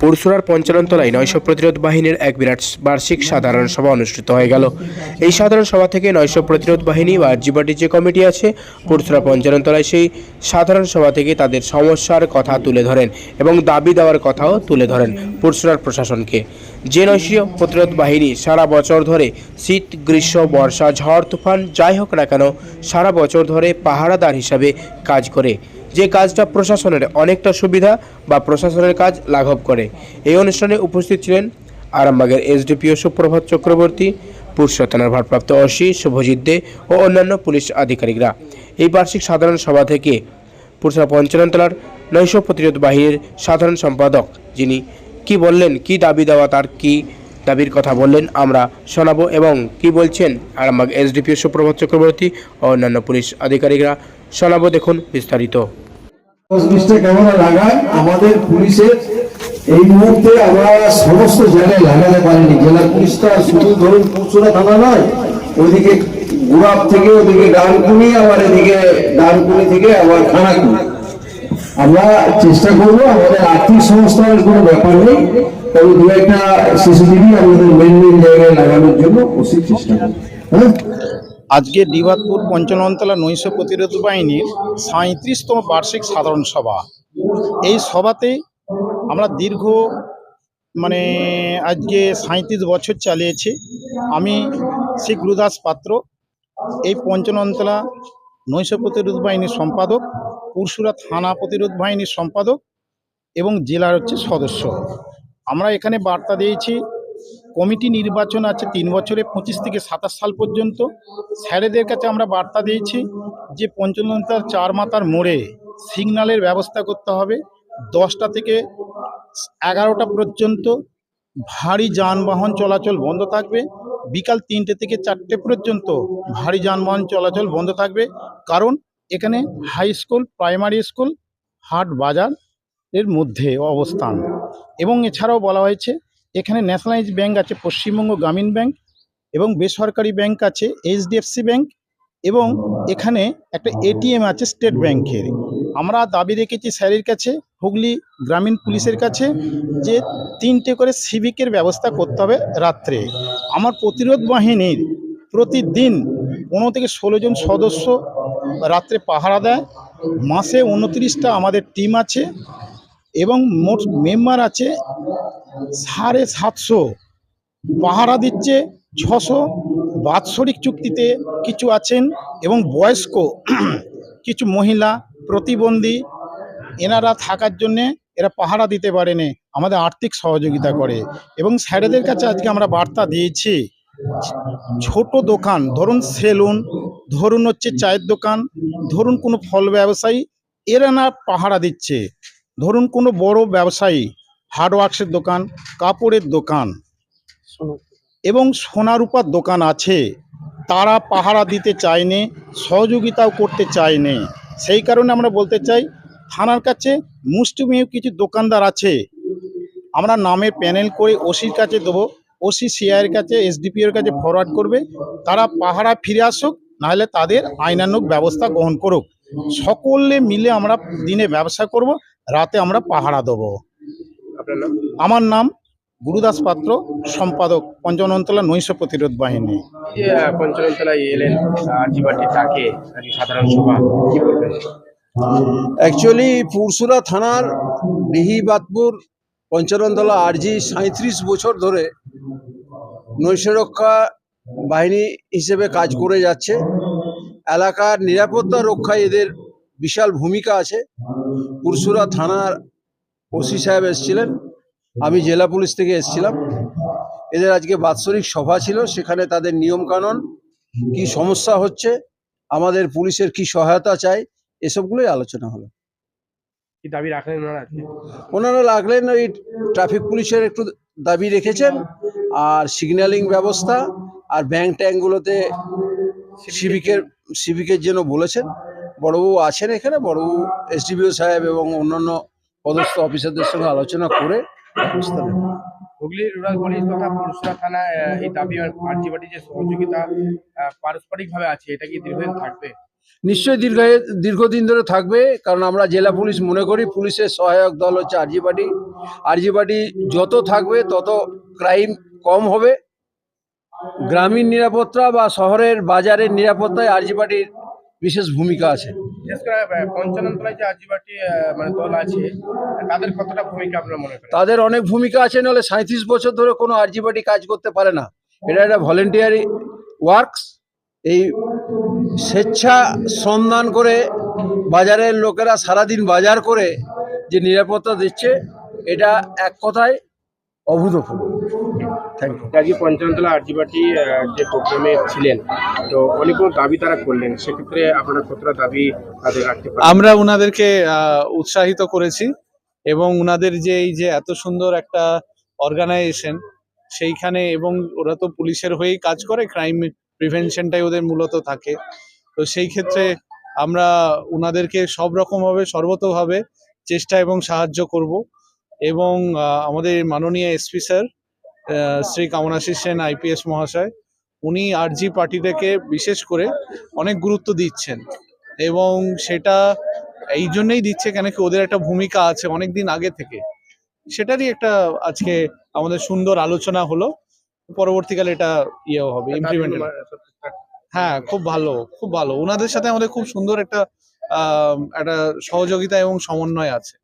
পরশুরার পঞ্চাননতলায় নৈশ প্রতিরোধ বাহিনীর এক বিরাট বার্ষিক সাধারণ সভা অনুষ্ঠিত হয়ে গেল। এই সাধারণ সভা থেকে নৈশ প্রতিরোধ বাহিনী বা জিবাটি যে কমিটি আছে, পরশুরা পঞ্চাননতলায় সেই সাধারণ সভা থেকে তাদের সমস্যার কথা তুলে ধরেন এবং দাবি দেওয়ার কথাও তুলে ধরেন পরশুরার প্রশাসনকে। যে নৈশ প্রতিরোধ বাহিনী সারা বছর ধরে শীত, গ্রীষ্ম, বর্ষা, ঝড়, তুফান, যাই হোক না কেন, সারা বছর ধরে পাহারাদার হিসাবে কাজ করে। যে কাজটা প্রশাসনের অনেকটা সুবিধা বা প্রশাসনের কাজ লাঘব করে। এই অনুষ্ঠানে উপস্থিত ছিলেন আরামবাগের এসডিপিও সুপ্রভাত চক্রবর্তী পুরসা থানার ভারপ্রাপ্ত অসি শুভজিৎ দে ও অন্যান্য পুলিশ আধিকারিকরা। এই বার্ষিক সাধারণ সভা থেকে পুরসা পঞ্চাননতলার নৈশ প্রতিরোধ বাহিনীর সাধারণ সম্পাদক, যিনি কি বললেন, কি দাবি দেওয়া, তার কি দাবির কথা বললেন, আমরা শোনাবো এবং কি বলছেন আরামবাগ এসডিপিও সুপ্রভাত চক্রবর্তী ও অন্যান্য পুলিশ আধিকারিকরা, শোনাবো দেখুন বিস্তারিত। বিশটা লাগায়? আমাদের পুলিশের এই মুহূর্তে আমরা সমস্ত জায়গায় লাগাতে পারিনি। জেলা পুলিশ তো আর শুধু ধরুন থানা নয়, ওইদিকে থেকে ওদিকে এদিকে থেকে আবার আমরা চেষ্টা করব, আমাদের আর্থিক সংস্থানের কোনো ব্যাপার নেই, তবে দু একটা সিসিটিভি আমাদের মেন মেন জায়গায় লাগানোর জন্য চেষ্টা করব। হ্যাঁ? আজকে দিবাতপুর পঞ্চাননতলা নৈশ প্রতিরোধ বাহিনীর সাঁত্রিশতম বার্ষিক সাধারণ সভা। এই সভাতে আমরা দীর্ঘ মানে আজকে সাঁত্রিশ বছর চালিয়েছি। আমি শ্রী গুরুদাস পাত্র, এই পঞ্চাননতলা নৈশ প্রতিরোধ বাহিনীর সম্পাদক পুরসুরা থানা প্রতিরোধ বাহিনীর সম্পাদক এবং জেলার হচ্ছে সদস্য। আমরা এখানে বার্তা দিয়েছি কমিটি নির্বাচন আছে তিন বছরে, পঁচিশ থেকে সাতাশ সাল পর্যন্ত। স্যারেদের কাছে আমরা বার্তা দিয়েছি যে পঞ্চনতার চার মাতার মোড়ে সিগন্যালের ব্যবস্থা করতে হবে। দশটা থেকে এগারোটা পর্যন্ত ভারী যানবাহন চলাচল বন্ধ থাকবে। বিকাল তিনটে থেকে চারটে পর্যন্ত ভারী যানবাহন চলাচল বন্ধ থাকবে। কারণ এখানে হাই স্কুল, প্রাইমারি স্কুল, হাট বাজার এর মধ্যে অবস্থান। এবং এছাড়াও বলা হয়েছে এখানে ন্যাশনালাইজ ব্যাংক আছে পশ্চিমবঙ্গ গ্রামীণ ব্যাংক এবং বেসরকারি ব্যাংক আছে এইচডিএফসি ব্যাংক এবং এখানে একটা এটিএম আছে স্টেট ব্যাংকের। আমরা দাবি রেখেছি স্যারের কাছে, হুগলি গ্রামীণ পুলিশের কাছে যে তিনটে করে সিভিকের ব্যবস্থা করতে হবে রাত্রে। আমার প্রতিরোধ বাহিনীর প্রতিদিন পনেরো থেকে ষোলো জন সদস্য রাত্রে পাহারা দেয়। মাসে উনত্রিশটা আমাদের টিম আছে। এবং মোট মেম্বার আছে সাড়ে সাতশো। পাহারা দিচ্ছে ছশো। বাৎসরিক চুক্তিতে কিছু আছেন এবং বয়স্ক কিছু মহিলা প্রতিবন্ধী, এনারা থাকার জন্যে এরা পাহারা দিতে পারেনি, আমাদের আর্থিক সহযোগিতা করে। এবং স্যারেদের কাছে আজকে আমরা বার্তা দিয়েছি, ছোট দোকান, ধরুন সেলুন, ধরুন হচ্ছে চায়ের দোকান, ধরুন কোনো ফল ব্যবসায়ী, এরা না পাহারা দিচ্ছে। ধরুন কোনো বড় ব্যবসায়ী হার্ডওয়ার্কসের দোকান কাপড়ের দোকান এবং সোনা রূপার দোকান আছে তারা পাহারা দিতে চায়নি সহযোগিতাও করতে চায়নি। সেই কারণে আমরা বলতে চাই থানার কাছে মুষ্টিমেয় কিছু দোকানদার আছে। আমরা নামের প্যানেল করে ওসির কাছে দেবো ওসি সিআইয়ের কাছে এসডিপিওর কাছে ফরওয়ার্ড করবে তারা পাহারা ফিরে আসুক নাহলে তাদের আইনানুক ব্যবস্থা গ্রহণ করুক। সকলে মিলে আমরা দিনে ব্যবসা করব রাতে আমরা পাহারা দেবো। আমার নাম গুরুদাস পাত্র সম্পাদক পঞ্চনন্তলা নৈশ প্রতিরোধ বাহিনী। যে পঞ্চমতলায় এলেন? জিবাটি ডাকে আজকে সাধারণ সভা কি বলবেন? অ্যাকচুয়ালি পুরসুরা থানার বিহিবাতপুর পঞ্চাননতলা আরজি সাঁত্রিশ বছর ধরে নৈশরক্ষা বাহিনী হিসেবে কাজ করে যাচ্ছে। এলাকার নিরাপত্তা রক্ষায় এদের বিশাল ভূমিকা আছে। পুরসুরা থানার ওসি সাহেব এসেছিলেন। আমি জেলা পুলিশ থেকে এসেছিলাম। এদের আজকে বাৎসরিক সভা ছিল সেখানে তাদের নিয়মকানুন কি সমস্যা হচ্ছে আমাদের পুলিশের কি সহায়তা চাই এসবগুলোই আলোচনা হলো। কি দাবি রাখলেন ওনারা ওনারা লাগলেন ওই ট্রাফিক পুলিশের একটু দাবি রেখেছেন আর সিগন্যালিং ব্যবস্থা আর ব্যাংক ট্যাঙ্কগুলোতে সিভিকের সিভিকের জন্য বলেছেন বড়বাবু আছেন এখানে বড়বাবু এসডিবিও সাহেব এবং অন্যান্য পদস্থ অফিসারদের সঙ্গে আলোচনা করে ব্যবস্থা নেবেন। হুগলি রুরাল পুলিশ তথা পুরসুরা থানা এই দাবি আর আরজিবাটি যে সহযোগিতা পারস্পরিকভাবে আছে এটা কি দীর্ঘদিন থাকবে? নিশ্চয়ই দীর্ঘ দীর্ঘদিন ধরে থাকবে কারণ আমরা জেলা পুলিশ মনে করি পুলিশের সহায়ক দল হচ্ছে আরজি পার্টি আরজি পার্টি যত থাকবে তত ক্রাইম কম হবে। গ্রামীণ নিরাপত্তা বা শহরের বাজারের নিরাপত্তায় আরজি পার্টির বিশেষ ভূমিকা আছে। বিশেষ করে আহ, যে আদিবাসী মানে দল আছে তাদের কতটা ভূমিকা আপনারা মনে করেন? তাদের অনেক ভূমিকা আছে নাহলে সাঁত্রিশ বছর ধরে কোনো আরজি পার্টি কাজ করতে পারে না। এটা একটা ভলেন্টিয়ারি ওয়ার্কস এই স্বেচ্ছা শ্রমদান করে বাজারের লোকেরা সারাদিন বাজার করে যে নিরাপত্তা দিচ্ছে এটা এক কথায় অভূতপূর্ব। থ্যাংক ইউ আজকে আরজিবাটি যে প্রোগ্রামে ছিলেন তো অনেক কোনো দাবি তারা করলেন সেক্ষেত্রে আপনারা কতটা দাবি তাদের রাখতে পারেন আমরা উনাদেরকে আহ, উৎসাহিত করেছি এবং উনাদের যে এই যে এত সুন্দর একটা অর্গানাইজেশন সেইখানে এবং ওরা তো পুলিশের হয়েই কাজ করে ক্রাইম প্রিভেনশনটাই ওদের মূলত থাকে। তো সেই ক্ষেত্রে আমরা উনাদেরকে সব রকমভাবে সর্বতভাবে চেষ্টা এবং সাহায্য করব এবং আহ, আমাদের মাননীয় SP sir Shri Kamanashis Sen IPS মহাশয় উনি আরজি পার্টিটাকে বিশেষ করে অনেক গুরুত্ব দিচ্ছেন। এবং সেটা এই জন্যই দিচ্ছে কেন কি ওদের একটা ভূমিকা আছে অনেক দিন আগে থেকে। সেটারই একটা আজকে আমাদের সুন্দর আলোচনা হলো। পরবর্তীকালে এটা ইয়েও হবে ইমপ্লিমেন্ট হ্যাঁ খুব ভালো খুব ভালো। ওনাদের সাথে আমাদের খুব সুন্দর একটা আহ, একটা সহযোগিতা এবং সমন্বয় আছে।